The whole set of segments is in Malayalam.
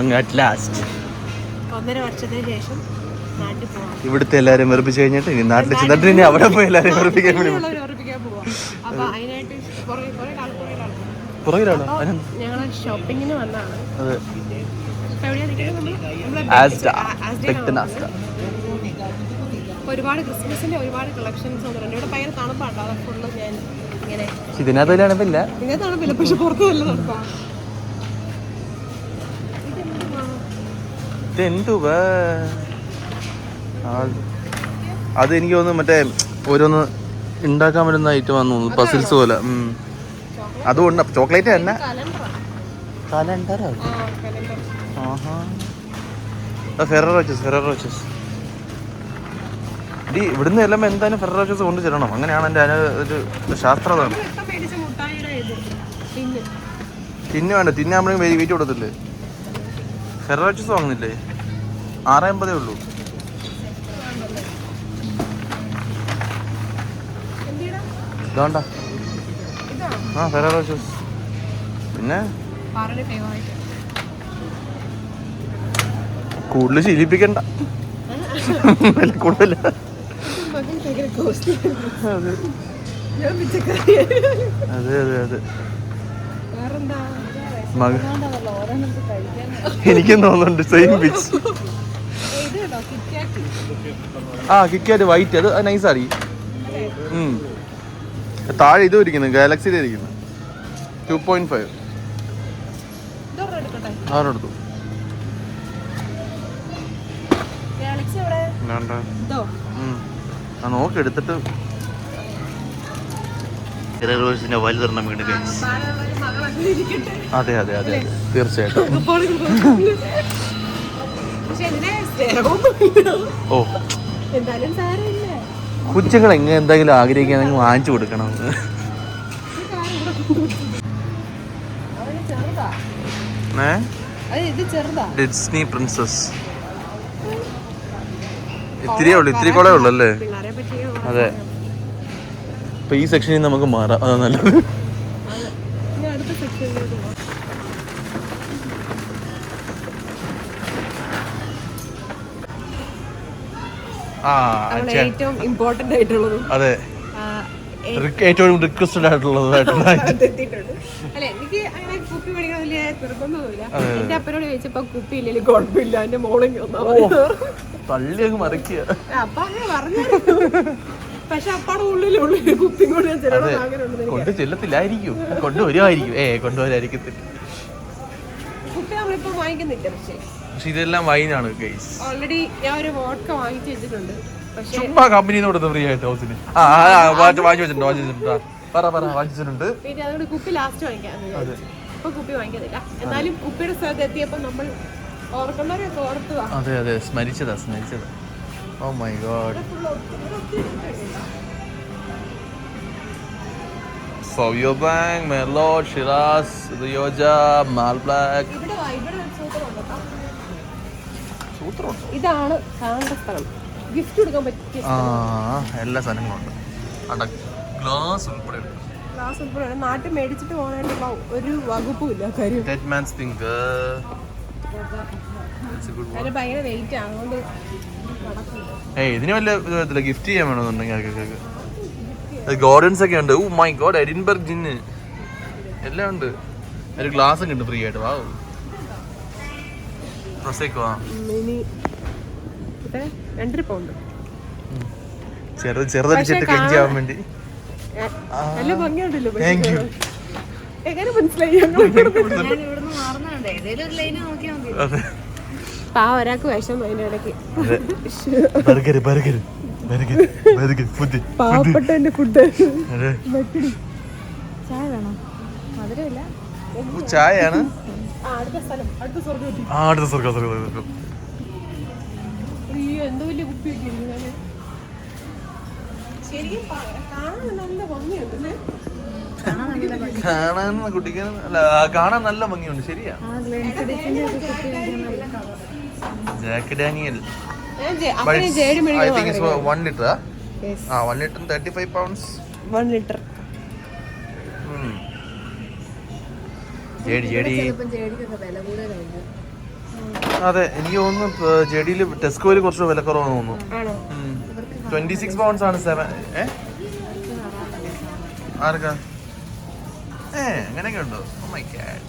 അങ്ങ് അറ്റ് ലാസ്റ്റ് ഒന്നര വർഷത്തിന് ശേഷം നാട്ടിൽ പോവാം ഇവിടുത്തെ എല്ലാരും വെറുപ്പിച്ച് കഴിഞ്ഞിട്ട് ഇനി നാട്ടിൽ ചെന്നിട്ട് ഇനി അവിടെ പോയി എല്ലാരും വെറുപ്പിക്കാൻ പുറകിലാണോ? ഷോപ്പിങ്ങിന് വന്നതാണ്. അതെ. ഒരുപാട് ക്രിസ്മസിന്റെ ഒരുപാട് കളക്ഷൻസ് വന്നിട്ടുണ്ട്. ഇവിടെ ഭയങ്കര തണുപ്പാട്ടോ അത് ഫുള്ള് ഞാൻ ഇങ്ങനെ ഇതിനകത്ത് തണുപ്പില്ല പക്ഷെ പുറത്ത് നല്ല തണുപ്പാ ഇതെന്തുവാ? അത് എനിക്ക് തോന്നുന്നു മറ്റേ ഓരോന്ന് ഉണ്ടാക്കാൻ പറ്റുന്ന ഐറ്റം ആണെന്ന് തോന്നുന്നു. പസിൽസ് പോലെ. അതുകൊണ്ട് ചോക്ലേറ്റ് തന്നെ. കലണ്ടർ ആഹാ. ഫെറർ വെച്ചസ് ഫെറർ വെച്ചസ് ഡി ഇവിടുന്ന് എല്ലാം എന്തായാലും ഫെറർ വെച്ചസ് കൊണ്ട് ചെല്ലണം. അങ്ങനെയാണ് എന്റെ അതിന് ഒരു ശാസ്ത്രതാണ് തിന്നു വേണ്ട. തിന്നാകുമ്പോഴേ വെയിറ്റ് കൊടുത്തില്ലേ? ഫെറർ വെച്ചസ് വാങ്ങുന്നില്ലേ ആറ് അമ്പതേ ഉള്ളൂ. ഇതാണ്ട? ഇതാ ആ ഫെറാച്ചസ് പിന്നെ? കൂടുതൽ ശീലിപ്പിക്കണ്ട. കോസ്റ്റ്ലി അതെ അതെ അതെ. എനിക്കും തോന്നുന്നുണ്ട് സെയിം പിച്ച് ആ കിക്കാറ്റ് വൈറ്റ് അത് നൈസ് അറി താഴെ ഇതും ഇരിക്കുന്നു ഗാലക്സിയിൽ ഇരിക്കുന്നു. ടു പോയിന്റ് ഫൈവ് ആരോടുത്തു നോക്ക് എടുത്തിട്ട് റോസിന്റെ വലുതെണ്ണം വീണ് അതെ അതെ അതെ തീർച്ചയായിട്ടും. ഓ. കുഞ്ഞുങ്ങൾ എങ്ങനെ എന്തെങ്കിലും ആഗ്രഹിക്കുകയാണെങ്കിൽ വാങ്ങിച്ചു കൊടുക്കണം. Disney princess. ഇത്തിരിയേ ഉള്ളൂ ഇത്തിരി കൂടെ ഉള്ളു അല്ലേ? അതെ. ഇപ്പൊ ഈ സെക്ഷനിൽ നമുക്ക് മാറാം. അതാ നല്ലത്. ഇനി അടുത്ത സെക്ഷനിലേക്ക് ആ നമ്മൾ ഏറ്റവും ഇമ്പോർട്ടന്റ് ആയിട്ടുള്ളതും അതെ ഏറ്റവും റിക്വസ്റ്റഡ് ആയിട്ടുള്ളതായിട്ടുള്ള അല്ലെ എനിക്ക് അങ്ങനെ കുപ്പി മേടിക്കാൻ വലിയ നിർബന്ധമൊന്നുമില്ല. എന്റെ അപ്പനോട് ചോദിച്ചപ്പോ കുപ്പി ഇല്ലെങ്കിൽ കുഴപ്പമില്ല എന്റെ മോളെങ്കിൽ ഒന്നാ മതി. തള്ളി അങ്ങ് മറിക്കുക. അപ്പൊ അങ്ങനെ പറഞ്ഞു പക്ഷെ അപ്പാടെ ഉള്ളിലുള്ളിൽ കുപ്പി കൂടി ഞാൻ കൊണ്ട് ചെല്ലത്തില്ലായിരിക്കും. കൊണ്ടുവരുമായിരിക്കും. ഏ കൊണ്ടുവരായിരിക്കത്തില്ല കുപ്പി നമ്മളിപ്പോ വാങ്ങിക്കുന്നില്ല പക്ഷെ. പക്ഷെ ഇതെല്ലാം വൈനാണ് ഗൈസ് ഓൾറെഡി ഞാൻ ഒരു വാങ്ങിച്ചു വെച്ചിട്ടുണ്ട്. ചുമ്മാ കമ്പനിന്ന് കൊടുത്ത ഫ്രീ ആയിട്ട് ഹൗസിന്. ആ വാങ്ങിച്ചു വെച്ചിട്ടുണ്ട് വാങ്ങിച്ചു വെച്ചിട്ടുണ്ട്. പറ പറ വാങ്ങിച്ചിട്ടുണ്ട് പിന്നെ അതുകൊണ്ട് കുപ്പി ലാസ്റ്റ് വാങ്ങിക്കാം വിചാരിച്ചു. ഇപ്പൊ കുപ്പി വാങ്ങിക്കുന്നില്ല എന്നാലും കുപ്പിയുടെ സ്ഥലത്ത് എത്തിയപ്പോ നമ്മൾ ഓർക്കുന്നവരൊക്കെ ഓർത്തുക അതെ അതെ. സ്മരിച്ചതാ സ്മരിച്ചതാ. Oh my God സൗയോ blanc merlot shiraz Rioja malbec ഇതാണ് കാണേണ്ട സ്ഥലം. ഗിഫ്റ്റ് കൊടുക്കാൻ പറ്റിയ എല്ലാ സാധനങ്ങളും ഉണ്ട്. അട ഗ്ലാസ് ഉൾപ്പെടെ ക്ലാസ് ഉൾപ്പെടെ നാട്ടിൽ മേടിച്ചിട്ട് പോകാനായിട്ടുള്ള ഒരു വകുപ്പും ഇല്ല കാര്യം. ഭയങ്കര വെയിറ്റ് ആണ്. അതുകൊണ്ട് ഏയ് ഇതിന് വല്ല ഇത് വരത്തില്ല ഗിഫ്റ്റ് ചെയ്യാൻ വേണമെന്നുണ്ടെങ്കിൽ ആൾക്കാർക്ക് ഗോർഡൻസ് ഒക്കെ ഉണ്ട്. ഓ മൈ ഗോഡ് എഡിൻബർഗ് ജിന്ന് എല്ലാം ഉണ്ട്. ഒരു ഗ്ലാസ് ഒക്കെ ഉണ്ട്. ഫ്രീ ആയിട്ട് വാ ചെറു ചെറുതടിച്ചിട്ട് വേണ്ടി. നല്ല ഭംഗിയുണ്ടല്ലോ. എങ്ങനെ മനസ്സിലായി? ഒരാൾക്ക് വിഷം അതിന്റെ ഇടയ്ക്ക്. ഫുഡ് പാവപ്പെട്ടവന്റെ ഫുഡ്. അതെ. ചായ വേണോ? മധുരമില്ല. ചായയാണ്? അടുത്ത സ്വർഗം സ്വർഗം എന്തോ വലിയ കുപ്പിയൊക്കെ കാണാൻ കുട്ടിക്ക് അല്ല കാണാൻ നല്ല ഭംഗിയുണ്ട് ശരിയാ. Jack Daniel. I think it's one litre Yes. ആ one litre thirty five pounds one litre. JD JD അതെ എനിക്ക് തോന്നുന്നു ജെഡിയിൽ ടെസ്കോയിൽ കുറച്ച് വിലക്കുറവാന്ന് തോന്നുന്നു. ആണോ? ട്വന്റി സിക്സ് പൗണ്ട്സ് ആണ് സെവൻ ഏ? ആർക്കാ? ഏ അങ്ങനെയൊക്കെ ഉണ്ടോ? My my God.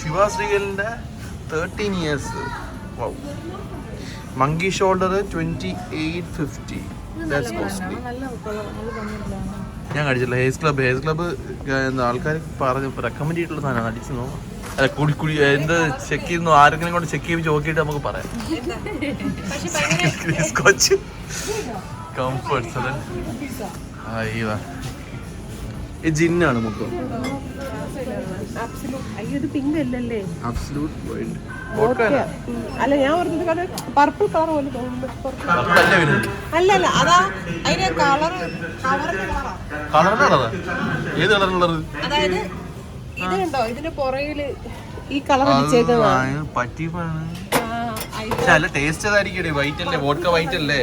Chivas ശ്രീകലിന്റെ thirteen years wow Monkey Shoulder twenty eight fifty ഞാൻ കഴിച്ചില്ല ഹേസ് ക്ലബ് ഹേസ് ക്ലബ് ആൾക്കാർ പറഞ്ഞു റെക്കമെൻഡ് ചെയ്തിട്ടുള്ള സാധനമാണ്. അടിച്ചു നോക്കാം അല്ല കുടി കുടി എന്ത് ചെക്ക് ചെയ്യുന്നു? ആരെങ്കിലും കൊണ്ട് ചെക്ക് ചെയ്ത് നോക്കിയിട്ട് നമുക്ക് പറയാം. സ്കോച്ച് കംഫർട്ട്സ് അതെ അയ്യോ ഈ ജിന്നാണ് മൊത്തം. അയ്യോ ഇത് പിങ്ക് അല്ലല്ലേ? അബ്സല്യൂട്ട് ഉം. അല്ല ഞാൻ പറഞ്ഞത് പർപ്പിൾ കളർ പോലെ തോന്നുന്നു. അല്ല അതാ അതിന്റെ കളർ കളറിന്റെ കളറാ? കളറിനുള്ളതാ ഏത് കളറിനുള്ളത് അതായത് ഇത് കണ്ടോ? ഇതിന്റെ പുറകിൽ ഈ കളർ നല്ല ടേസ്റ്റ് അതായിരിക്കും വൈറ്റ് അല്ലേ വോഡ്ക വൈറ്റ് അല്ലേ?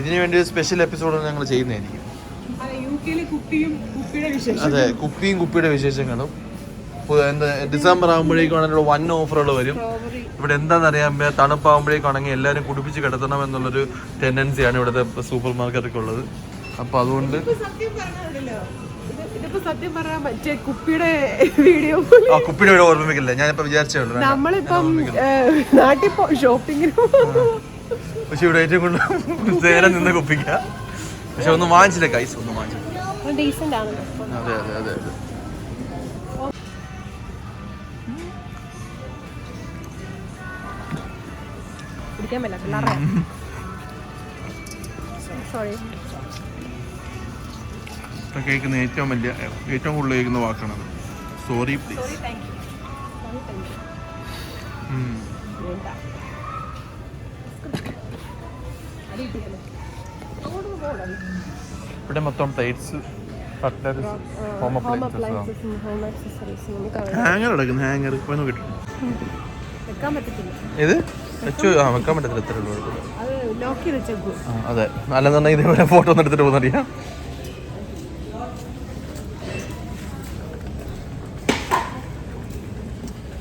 ഇതിനു വേണ്ടി ഒരു സ്പെഷ്യൽ എപ്പിസോഡ് ഞങ്ങൾ ചെയ്യുന്നതായിരിക്കും. അതെ, കുപ്പിയും കുപ്പിയുടെ വിശേഷങ്ങളും. എന്താ ഡിസംബർ ആകുമ്പോഴേക്കാണെങ്കിൽ വൺ ഓഫറുകൾ വരും. ഇവിടെ എന്താണെന്ന് അറിയാൻ തണുപ്പാകുമ്പോഴേക്കാണെങ്കിൽ എല്ലാവരും കുടിപ്പിച്ച് കിടത്തണം എന്നുള്ളൊരു ടെൻഡൻസിയാണ് ഇവിടുത്തെ സൂപ്പർ മാർക്കറ്റൊക്കെ ഉള്ളത്. അപ്പൊ അതുകൊണ്ട് സത്യം കുപ്പിയുടെ വീഡിയോ കുപ്പിയുടെ ഓർമ്മിക്കില്ല ഞാനിപ്പോ വിചാരിച്ചേ ഉള്ളൂ. നമ്മളിപ്പം നാട്ടിൽ ഷോപ്പിങ്ങിന് പക്ഷെ ഇവിടെ ഏറ്റവും കൂടുതൽ നേരം നിന്ന് കുപ്പിക്ക പക്ഷെ ഒന്നും വാങ്ങിച്ചില്ല കൈസ് ഒന്നും വാങ്ങിച്ചില്ല. അതെ അതെ അതെ അതെ കുടിക്കാൻ പറ്റില്ല പിള്ളേരെ സോറി കേൾക്കുന്ന ഏറ്റവും വലിയ ഏറ്റവും കൂടുതൽ കേൾക്കുന്ന വാക്കാണ് sorry please sorry thank you ഇവിടെ മൊത്തം plates cutlets home appliances appliances home accessories നമുക്ക് അവിടെ ഹാങ്ങർ എടുക്കുന്നു ഹാങ്ങർ ഇപ്പോൾ കിട്ടും വെക്കാൻ പറ്റില്ല ഇത് വെച്ചു. ആ വെക്കാൻ പറ്റത്തില്ല. ഇത്ര ഉള്ളൂ. അത് ലോക്ക് ചെയ്ത് വെച്ചേക്കു. ആ, അതെ. അല്ലെന്നുണ്ടെങ്കിൽ ഇതേപോലെ ഫോട്ടോ ഒന്ന് എടുത്തിട്ട് പോകുന്നറിയാം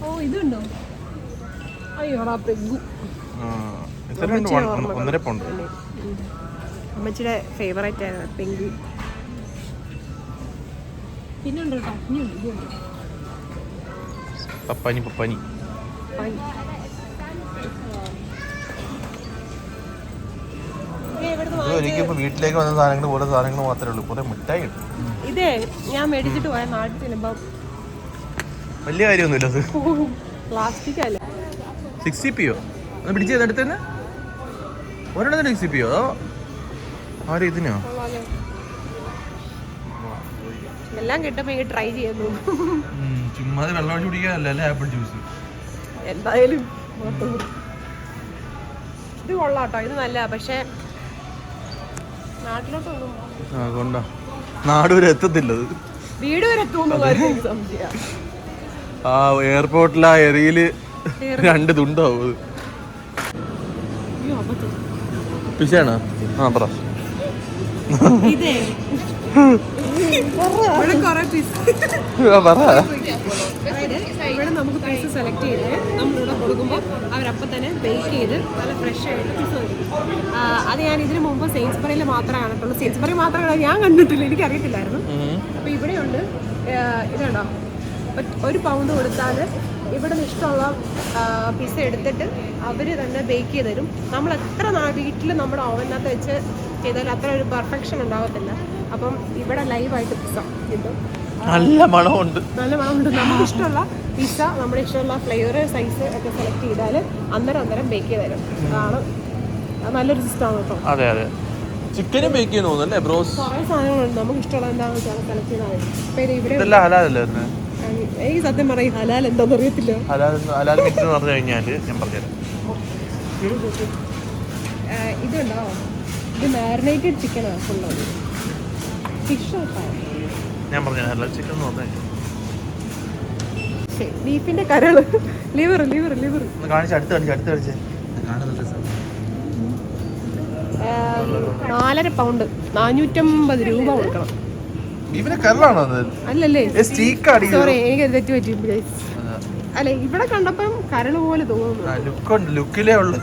ഓ ഇതുണ്ടോ? അയ്യോടാ പെഗു ആ. ഒന്നര പൗണ്ട്. അമ്മച്ചിയുടെ ഫേവറേറ്റ് ആയിരുന്നു പെങ്കു. പിന്നെ ഉണ്ട് കേട്ടോ ഇനിയുണ്ട് ഇതുണ്ട് പപ്പാനി. പപ്പാനി. എനിക്കിപ്പോൾ വീട്ടിലേക്ക് വന്ന സാധനങ്ങൾ ഓരോ സാധനങ്ങൾ മാത്രമേ ഉള്ളൂ. കുറെ മിഠായി ഉണ്ട്. ഇതേ ഞാൻ മേടിച്ചിട്ട് പോയ നാട്ടിൽ ചെല്ലുമ്പോ. വലിയ കാര്യമൊന്നുമില്ല അത്. പ്ലാസ്റ്റിക് അല്ല? സിക്സ് സി പിയോ അത് പിടിച്ചു ചെയ്തെടുത്ത് തന്നെ? ഒരെണ്ണത്തിന് എക്സി സി പിയോ അതോ ആരും ഇതിനോ? എല്ലാം കിട്ടുമ്പോ ട്രൈ ചെയ്യുന്നു ചുമ്മാതെ ചുമ്മാ വെള്ളം ഒഴിച്ച് കുടിക്കാനല്ല അല്ലേ ആപ്പിൾ ജ്യൂസ്? എന്തായാലും ഇത് കൊള്ളാട്ടോ ഇത് നല്ല പക്ഷേ നാട്ടിലോട്ട് നാട് വരെ എത്തത്തില്ല അത്. വീട് വരെ എത്തുമെന്ന് സംശയ ആ എയർപോർട്ടിൽ ആ എറിയിൽ. രണ്ട് തുണ്ടാവും അത്. പിശാണോ ആ പറ. പറ. ഇവിടെ നമുക്ക് പീസ് സെലക്ട് ചെയ്ത് നമ്മളിവിടെ കൊടുക്കുമ്പോൾ അവരപ്പം തന്നെ ബേക്ക് ചെയ്ത് നല്ല ഫ്രഷ് ആയിട്ട് പീസ് അത് ഞാൻ ഇതിനു മുമ്പ് സെയിൻസ്ബറിയിൽ മാത്രമേ കണ്ടിട്ടുള്ളൂ. സെയിൻസ്ബറി മാത്രമേ ഞാൻ കണ്ടിട്ടില്ല. എനിക്കറിയത്തില്ലായിരുന്നു. അറിയത്തില്ലായിരുന്നു അപ്പോൾ ഇവിടെയുണ്ട് ഇതുണ്ടോ? ഒരു പൗണ്ട് കൊടുത്താൽ ഇവിടെ നിന്ന് ഇഷ്ടമുള്ള പിസ്സ എടുത്തിട്ട് അവർ തന്നെ ബേക്ക് ചെയ്ത് തരും നമ്മൾ എത്ര വീട്ടിൽ നമ്മുടെ ഓവനകത്ത് വെച്ച് ചെയ്താൽ അത്ര ഒരു പെർഫെക്ഷൻ ഉണ്ടാകത്തില്ല അപ്പം ഇവിടെ ലൈവായിട്ട് പിസ്സ കിട്ടും. നല്ല മണമുണ്ട്. നല്ല മണമുണ്ട്. നമുക്ക് ഇഷ്ടമുള്ള പിസ്സ നമ്മുടെ ഇഷ്ടമുള്ള ഫ്ലേവർ സൈസ് ഒക്കെ സെലക്ട് ചെയ്താൽ അന്നേരം അന്നേരം ബേക്ക് ചെയ്ത് തരും അതാണ് നല്ലൊരു സിസ്റ്റമാണ് കേട്ടോ. അതെ അതെ. ചിക്കനും ബേക്ക് ചെയ്യുന്നു തോന്നുന്നു അല്ലേ ബ്രോസ് കുറേ സാധനങ്ങളുണ്ട്. നമുക്ക് ഇഷ്ടമുള്ള എന്താണെന്ന് വെച്ചാൽ സെലക്ട് ചെയ്താൽ മതി. ഇവിടെ സത്യം പറയും ഹലാൽ എന്താന്ന് അറിയത്തില്ല. ഹലാൽ ഹലാൽ എന്ന് പറഞ്ഞു കഴിഞ്ഞാൽ ഞാൻ പറഞ്ഞുതരാം. ഇതുണ്ടോ? ഇത് മാരിനേറ്റഡ് ചിക്കനാണ് ഫുള്ളത് ഫിഷ് ഞാൻ പറഞ്ഞു ഹലാൽ ചിക്കൻ എന്ന് പറഞ്ഞു ബീഫിന്റെ കരൾ. ലിവർ ലിവർ ലിവർ കാണിച്ച് അടുത്ത് കാണിച്ച് അടുത്ത് കാണിച്ച്. നാലര പൗണ്ട് നാനൂറ്റമ്പത് രൂപ കൊടുക്കണം. ഇവനെ കരളാണോ അല്ലല്ലേ. സോറി എനിക്ക് തെറ്റ് പറ്റി guys. അല്ലെ ഇവിടെ കണ്ടപ്പം കരൾ പോലെ തോന്നുന്നു. ലുക്കുണ്ട് ലുക്കിലേ ഉള്ളു.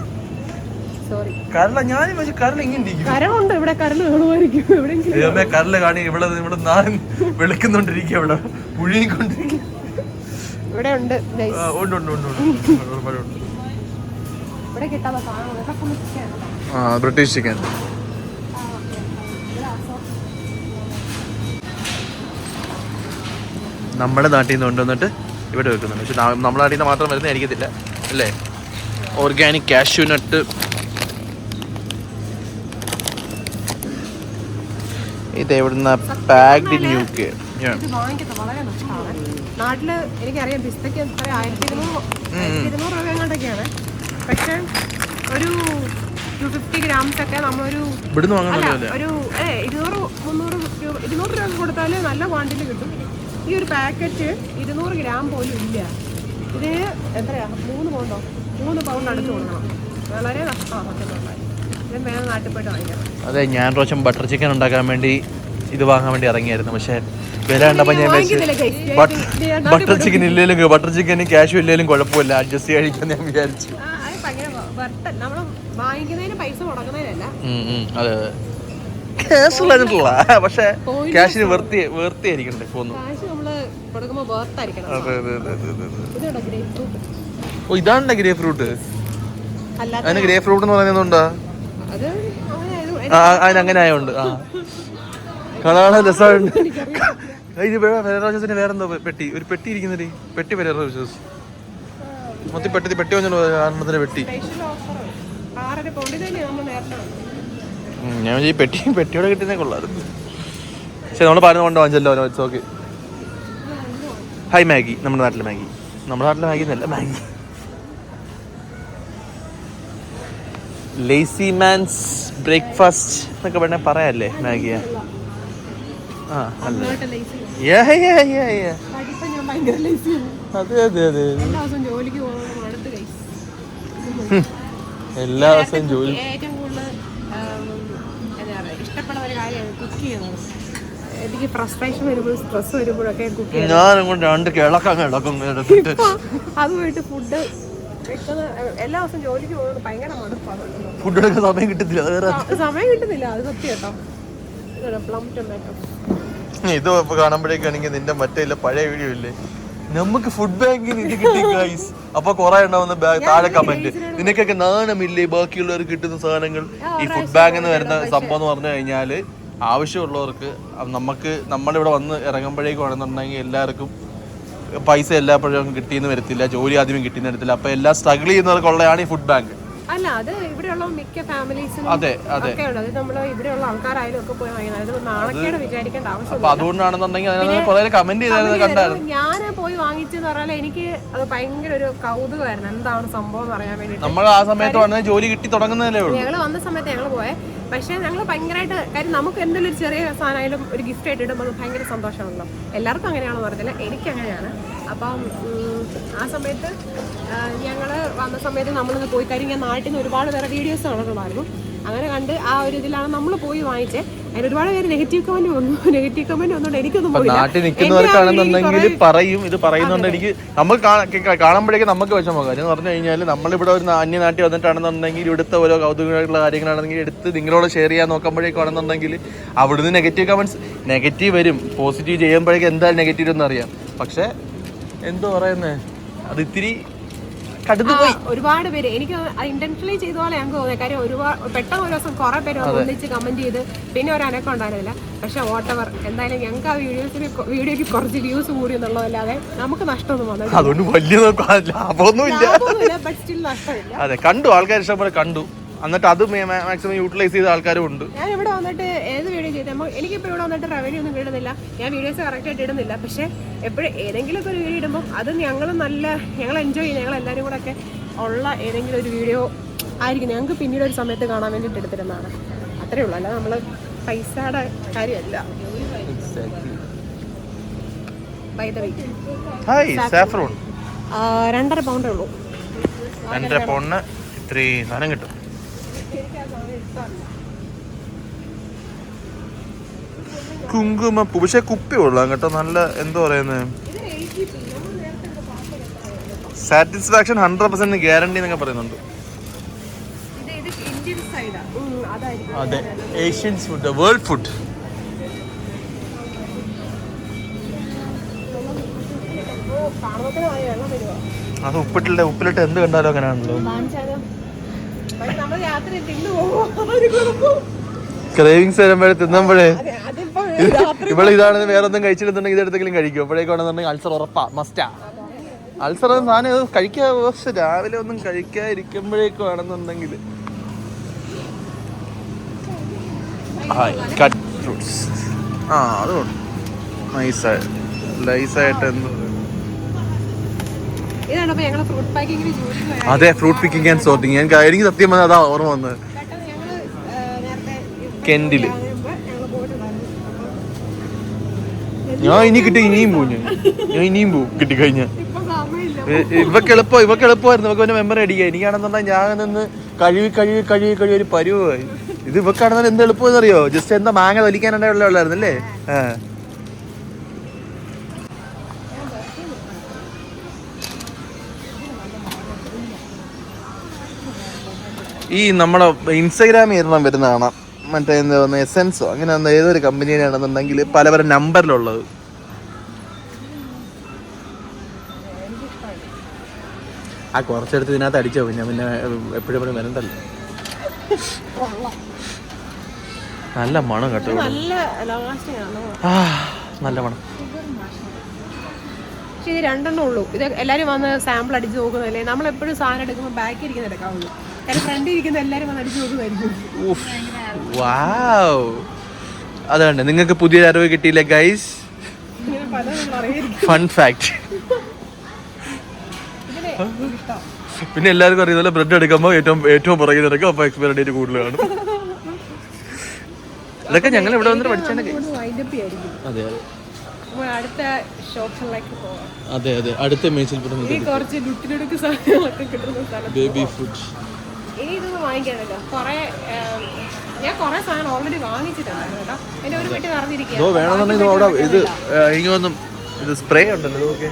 സോറി കരള ഞാൻ പക്ഷെ കരൾ ഇങ്ങനെ കരളുണ്ട് ഇവിടെ കരൾ കാണുമായിരിക്കും എവിടെയെങ്കിലും ദൈവമേ കരൾ കാണി ഇവിടെ ഇവിടെ നാൻ വെളുക്കുന്നുണ്ടിരിക്കുക ഇവിടെ. മുഴുകിക്കൊണ്ടിരിക്കുക. ഇവിടെ ഉണ്ട് ഉണ്ട് ഉണ്ട് ഉണ്ട് ഉണ്ട്. ഇവിടെ ബ്രിട്ടീഷ് ചിക്കൻ നമ്മുടെ നാട്ടിൽ നിന്ന് കൊണ്ടുവന്നിട്ട് ഇവിടെ വെക്കുന്നുണ്ട്. പക്ഷെ നമ്മുടെ നാട്ടിൽ നിന്ന് മാത്രം വരുന്നതായിരിക്കത്തില്ല അല്ലേ? ഓർഗാനിക് കാഷ്യൂ നട്ട് ഇത് എവിടുന്ന പാക്ഡ് ഇൻ യു കെ നാട്ടിൽ എനിക്കറിയാം പിസ്തയ്ക്ക് എത്ര ആയിരത്തി ഇരുന്നൂറ് രൂപ എങ്ങോട്ടൊക്കെയാണ് പക്ഷെ ഒരു ടു ഫിഫ്റ്റി ഗ്രാംസ് ഒക്കെ നമ്മളൊരു ഇവിടുന്ന് അല്ല വാങ്ങുന്നില്ല ഒരു ഏ ഇരുന്നൂറ് മുന്നൂറ് ഇരുന്നൂറ് രൂപ കൊടുത്താൽ നല്ല ക്വാണ്ടിറ്റി കിട്ടും. ഈ ഒരു പാക്കറ്റ് ഇരുന്നൂറ് ഗ്രാം പോലും ഇല്ല. ഇതിന് എത്രയാ? മൂന്ന് പൗണ്ടോ? മൂന്ന് പൗണ്ട് അടുത്ത് കൊടുക്കണം. വളരെ നഷ്ടമാണ് വേണം നാട്ടിൽ പോയിട്ട് വാങ്ങിക്കണം അതെ ഞാൻ പ്രാവശ്യം ബട്ടർ ചിക്കൻ ഉണ്ടാക്കാൻ വേണ്ടി ഇത് വാങ്ങാൻ വേണ്ടി ഇറങ്ങിയായിരുന്നു. പക്ഷേ വില കണ്ടപ്പോൾ ഞാൻ ബട്ടർ ചിക്കൻ ഇല്ലെങ്കിലും ബട്ടർ ചിക്കന് ക്യാഷ് ഇല്ലെങ്കിലും കുഴപ്പമില്ല. അഡ്ജസ്റ്റ് കഴിക്കാൻ ഞാൻ വിചാരിച്ചു. അത് അതെ. അതെ ക്യാഷുള്ള പക്ഷേ ക്യാഷിന് വെർത്തി വെറുതെ ആയിരിക്കണ്ടേ പോന്നു അതെ അതെ അതെ അതെ അതെ ഓ ഇതാണ് ഗ്രേ ഫ്രൂട്ട് അതിന് ഗ്രേ ഫ്രൂട്ട് എന്ന് പറയുന്നത് എന്താ അത് അങ്ങനെ ആയത് ആ. കാണാൻ രസമുണ്ട് ഇത് ഫെറോജസിന് വേറെന്തോ പെട്ടി ഒരു പെട്ടി ഇരിക്കുന്നടി. പെട്ടി ഫെറോജസ് മൊത്തം പെട്ടി പെട്ടി വന്നു കാരണത്തിന് പെട്ടി. ആറര പൗണ്ട് ഇതല്ലേ നമ്മൾ നേരത്തെ ഞാൻ ഈ പെട്ടി പെട്ടിയോടെ കിട്ടുന്നേ കൊള്ളായിരുന്നു ശരി നമ്മൾ പറഞ്ഞു കൊണ്ട് വാങ്ങിച്ചല്ലോ ഇറ്റ്സ് ഓക്കെ ഹായ് മാഗി നമ്മുടെ നാട്ടിലെ മാഗി നമ്മുടെ നാട്ടിലെ മാഗി എന്നല്ല മാഗി ലേസി മാൻസ് ബ്രേക്ക്ഫാസ്റ്റ് എന്നൊക്കെ വേണേൽ പറയാല്ലേ മാഗിയ ആ അല്ല? അതെ അതെ അതെ എല്ലാ ദിവസവും ജോലിക്ക് എല്ലാ ദിവസവും ജോലി ഏറ്റവും കൂടുതൽ ആം, എന്താ പറയുക ഇഷ്ടപ്പെടുന്ന ഒരു കാര്യമാണ് കുക്ക് ചെയ്യുന്നത് എനിക്ക് ഫ്രസ്ട്രേഷൻ സ്ട്രെസ് വരുമ്പോഴൊക്കെ കുക്ക് രണ്ട് കിളക്കം എടുത്തിട്ട് ഇപ്പൊ അതുമായിട്ട് ഫുഡ് എല്ലാ ദിവസം ജോലിക്ക് പോകുന്നത് ഭയങ്കര മടുപ്പാണ്. ഫുഡ് എടുക്കാൻ സമയം കിട്ടത്തില്ല അത് സമയം കിട്ടുന്നില്ല അത് സത്യം കേട്ടോ. പ്ലം ടൊമാറ്റോ ഇത് ഇപ്പൊ കാണുമ്പോഴേക്കാണെങ്കിൽ നിന്റെ മറ്റേ പഴയ വീഡിയോ ഇല്ലേ? നമുക്ക് ഫുഡ് ബാങ്കിന് ഇത് കിട്ടി ഗൈസ് അപ്പൊ കൊറേ ഉണ്ടാവുന്ന താഴെ കമന്റ് നിനക്കൊക്കെ നാണമില്ലേ ബാക്കിയുള്ളവർ കിട്ടുന്ന സാധനങ്ങൾ? ഈ ഫുഡ് ബാങ്ക് എന്ന് വരുന്ന സംഭവം എന്ന് പറഞ്ഞു കഴിഞ്ഞാൽ ആവശ്യമുള്ളവർക്ക് നമുക്ക് നമ്മളിവിടെ വന്ന് ഇറങ്ങുമ്പോഴേക്കും എല്ലാവർക്കും പൈസ എല്ലാപ്പോഴും കിട്ടിയെന്ന് വരത്തില്ല ജോലി ആദ്യം കിട്ടിയെന്ന് വരത്തില്ല. അപ്പൊ എല്ലാം സ്ട്രഗിൾ ചെയ്യുന്നവർക്കുള്ളതാണ് ഈ ഫുഡ് ബാങ്ക് അല്ല അത് ഇവിടെയുള്ള മിക്ക ഫാമിലീസിനും അതെ അതെ. നമ്മൾ ഇവിടെയുള്ള ആൾക്കാരായാലും ഒക്കെ പോയി വാങ്ങുന്നത് നാണക്കേട് വിചാരിക്കേണ്ട ആവശ്യമില്ല. അതുകൊണ്ടാണെന്നുണ്ടെങ്കിൽ കുറെ കമന്റ് കണ്ടായിരുന്നു. ഞാൻ പോയി വാങ്ങിച്ചെന്ന് പറഞ്ഞാൽ എനിക്ക് അത് ഭയങ്കര ഒരു കൗതുകമായിരുന്നു. എന്താണ് സംഭവം എന്ന് അറിയാൻ വേണ്ടി നമ്മൾ ആ സമയത്ത് വന്ന ജോലി കിട്ടി തുടങ്ങുന്നതല്ലേ ഉള്ളൂ. ഞങ്ങൾ വന്ന സമയത്ത് ഞങ്ങൾ പോയെ. പക്ഷേ ഞങ്ങൾ ഭയങ്കരമായിട്ട് കാര്യം നമുക്ക് എന്തെങ്കിലും ഒരു ചെറിയ സാധനമായാലും ഒരു ഗിഫ്റ്റ് ആയിട്ട് ഇടുമ്പോൾ അത് ഭയങ്കര സന്തോഷമാണല്ലോ. എല്ലാവർക്കും അങ്ങനെയാണെന്ന് പറഞ്ഞില്ല. എനിക്ക് അങ്ങനെയാണ്. അപ്പം ആ സമയത്ത് ഞങ്ങൾ വന്ന സമയത്ത് നമ്മളിന്ന് പോയി കാര്യം ഞാൻ നാട്ടിൽ നിന്ന് ഒരുപാട് പേരെ വീഡിയോസ് കണ്ടിട്ടുണ്ടായിരുന്നു അങ്ങനെ കണ്ട് ആ ഒരു ഇതിലാണ് നമ്മൾ പോയി വാങ്ങിച്ചത് അതിന് ഒരുപാട് പേര് നെഗറ്റീവ് കമന്റ് വന്നു. നെഗറ്റീവ് കമന്റ് വന്നുകൊണ്ട് എനിക്കൊന്നും നാട്ടിൽ നിൽക്കുന്നവർക്കാണെന്നുണ്ടെങ്കിൽ പറയും ഇത് പറയുന്നുണ്ട് എനിക്ക് നമ്മൾ കാണുമ്പോഴേക്കും നമുക്ക് വിഷമം കാര്യം എന്ന് പറഞ്ഞു കഴിഞ്ഞാൽ നമ്മളിവിടെ ഒരു അന്യ നാട്ടിൽ വന്നിട്ടാണെന്നുണ്ടെങ്കിൽ ഇവിടുത്തെ ഓരോ കൗതുകമായിട്ടുള്ള കാര്യങ്ങളാണെങ്കിൽ എടുത്ത് നിങ്ങളോട് ഷെയർ ചെയ്യാൻ നോക്കുമ്പോഴേക്കാണെന്നുണ്ടെങ്കിൽ അവിടുന്ന് നെഗറ്റീവ് കമന്റ്സ് നെഗറ്റീവ് വരും. പോസിറ്റീവ് ചെയ്യുമ്പോഴേക്കും എന്തായാലും നെഗറ്റീവ് എന്ന് അറിയാം പക്ഷേ എന്തോ പറയുന്നേ? അത് ഇത്തിരി കടുത്തു പോയി. ഒരുപാട് പേര്. എനിക്ക് ഇന്റൻഷനലി ചെയ്ത പോലെ ഞങ്ങൾക്ക് തോന്നിയ കാര്യം ഒരുപാട് പെട്ടെന്ന് ഒരു ദിവസം കുറെ പേര് വന്ന് ഒന്നിച്ച് കമന്റ് ചെയ്ത് പിന്നെ ഒരു അനക്കം ഉണ്ടായിരുന്നില്ല. പക്ഷെ ഓട്ടവർ എന്തായാലും ഞങ്ങൾക്ക് ആ വീഡിയോസിന് വീഡിയോക്ക് കുറച്ച് വ്യൂസ് കൂടി എന്നുള്ളതല്ലാതെ നമുക്ക് നഷ്ടമൊന്നും വന്നില്ല അതുകൊണ്ട് വലിയ ലാഭമൊന്നുമില്ല. നഷ്ടമില്ല. അതെ കണ്ടു. ആൾക്കാർ ഇഷ്ടംപോലെ കണ്ടു. എന്നിട്ട് അത് മാക്സിമം യൂട്ടിലൈസ് ചെയ്ത ആൾക്കാരും ഉണ്ട്. ഞാൻ ഇവിടെ വന്നിട്ട് ഏത് വീഡിയോ ചെയ്തപ്പോൾ എനിക്കിപ്പോൾ ഇവിടെ വന്നിട്ട് റവന്യൂ ഒന്നും കിട്ടുന്നില്ല. ഞാൻ വീഡിയോസ് കറക്റ്റ് ആയിട്ട് ഇടുന്നില്ല. പക്ഷേ എപ്പോഴും ഏതെങ്കിലും ഒക്കെ ഒരു വീഡിയോ ഇടുമ്പോൾ അത് ഞങ്ങൾ നല്ല ഞങ്ങൾ എൻജോയ് ചെയ്യും. ഞങ്ങൾ എല്ലാവരും കൂടെ ഒക്കെ ഉള്ള ഏതെങ്കിലും ഒരു വീഡിയോ ആയിരിക്കും. ഞങ്ങൾക്ക് പിന്നീട് ഒരു സമയത്ത് കാണാൻ വേണ്ടിയിട്ട് എടുത്തിരുന്നതാണ്. അത്രേ ഉള്ളൂ. അല്ല നമ്മൾ പൈസയുടെ കാര്യമല്ല. രണ്ടര പൗണ്ടേ ഉള്ളൂ. രണ്ടര പൗണ്ടിന് ഇത്രയും സാധനം കിട്ടും. കുങ്കുമപ്പൂ പക്ഷെ കുപ്പി കൊള്ളാം കേട്ടോ. നല്ല എന്തോ പറയുന്നത് സാറ്റിസ്ഫാക്ഷൻ ഹൺഡ്രഡ് പെർസെന്റ് ഗ്യാരണ്ടി എന്നൊക്കെ പറയുന്നുണ്ട്. അതെ. ഏഷ്യൻ ഫുഡ് വേൾഡ് ഫുഡ് അത് ഉപ്പിട്ടില്ല. ഉപ്പിലിട്ട് എന്ത് കണ്ടാലും അങ്ങനെയാണല്ലോ. ക്രേവിങ്സ് വരുമ്പോഴേ തിന്നുമ്പോഴേ ഇവിടെ ഇതാണ് വേറെ ഒന്നും കഴിച്ചിട്ടുണ്ടെങ്കിൽ ഇതെടുത്തെങ്കിലും കഴിക്കും അപ്പോഴേക്കാണെന്നുണ്ടെങ്കിൽ അൾസർ ഉറപ്പാ മസ്റ്റാ അൾസർ സാധനം കഴിക്കാ രാവിലെ ഒന്നും കഴിക്കാതിരിക്കുമ്പോഴേക്കും ആണെന്നുണ്ടെങ്കിൽ. കട്ട് ഫ്രൂട്ട്സ് ആ അതുകൊണ്ട് നൈസായിട്ട് ലൈസായിട്ട് എന്ത് ഇതാണ് അപ്പൊ ഞങ്ങൾ ഫ്രൂട്ട് പാക്കിങ്ങിന് ജോലി പോയത് അതെ ഫ്രൂട്ട് പിക്കിംഗ് ആൻഡ് സോർട്ടിങ് ഞാൻ എനിക്ക് സത്യം പറഞ്ഞാൽ അതാ ഓർമ്മ വന്നത്. കെന്റിൽ കെൻഡിൽ. ഞാൻ ഇനി കിട്ടി ഇനിയും പോകും ഞാൻ. ഞാൻ ഇനിയും പോകും കിട്ടിക്കഴിഞ്ഞാൽ ഇവക്ക് എളുപ്പം ഇവക്ക് എളുപ്പമായിരുന്നു. ഇവക്ക് പിന്നെ മെമ്മറി അടിക്കുക എനിക്കാണെന്നുണ്ടെങ്കിൽ ഞാൻ നിന്ന് കഴുകി കഴുകി കഴുകി കഴുകി ഒരു പരുവായി. ഇത് ഇവക്കാണെന്നാൽ എന്ത് എളുപ്പമെന്ന് അറിയോ ജസ്റ്റ് എന്താ മാങ്ങ വലിക്കാനുണ്ടായുള്ള ഉള്ളായിരുന്നല്ലേ? ആ. ഈ നമ്മുടെ ഇൻസ്റ്റഗ്രാമിൽ ഇരുന്നാൽ വരുന്ന കാണാം. മറ്റേ എന്താ പറയുക എസെൻസോ അങ്ങനെ ഏതൊരു കമ്പനിയാണെന്നുണ്ടെങ്കിൽ പല പല നമ്പറിലുള്ളത് ആ കുറച്ചെടുത്ത് ഇതിനകത്ത് അടിച്ചോ പിന്നെ പിന്നെ എപ്പോഴും എപ്പോഴും വരണ്ടല്ലോ നല്ല മണം കേട്ടോ നല്ല മണം. പക്ഷെ ഇത് രണ്ടെണ്ണം ഉള്ളൂ. ഇത് എല്ലാരും വന്ന് സാമ്പിൾ അടിച്ച് നോക്കുന്നതല്ലേ? നമ്മൾ എപ്പോഴും സാധനം എടുക്കുമ്പോൾ ബാക്കിൽ ഇരിക്കുന്ന എടുക്കാവുള്ളൂ വാവ്. അതുകൊണ്ട് നിങ്ങൾക്ക് പുതിയ അറിവ് കിട്ടിയില്ലേ ഗൈസ് ഫൺ ഫാക്ട് പിന്നെ എല്ലാവർക്കും അറിയുന്ന ബ്രെഡ് എടുക്കുമ്പോൾ ഏറ്റവും ഏറ്റവും പുറകിൽ നടക്കും അപ്പോൾ എക്സ്പയറി ഡേറ്റ് കൂടുതലാണ്. ഇതൊക്കെ ഞങ്ങൾ ഇവിടെ വന്നിട്ട് പഠിച്ചാണ് അതെ അതെ. അടുത്ത ഷോപ്സിലേക്ക് പോവാം. അതെ അതെ. അടുത്ത മേച്ചിൽ കുറച്ച് ബേബി ഫുഡ് ഇനി ഇതൊന്നും വാങ്ങിക്കാനല്ലോ കുറെ ഞാൻ കുറെ സാധനം ഓൾറെഡി വാങ്ങിച്ചിട്ടുണ്ടായിരുന്നു കേട്ടോ. എന്റെ ഒരു വീട്ടിൽ നിറഞ്ഞിരിക്കുക ഇത് സ്പ്രേ ഉണ്ടല്ലോ ഇതൊക്കെ.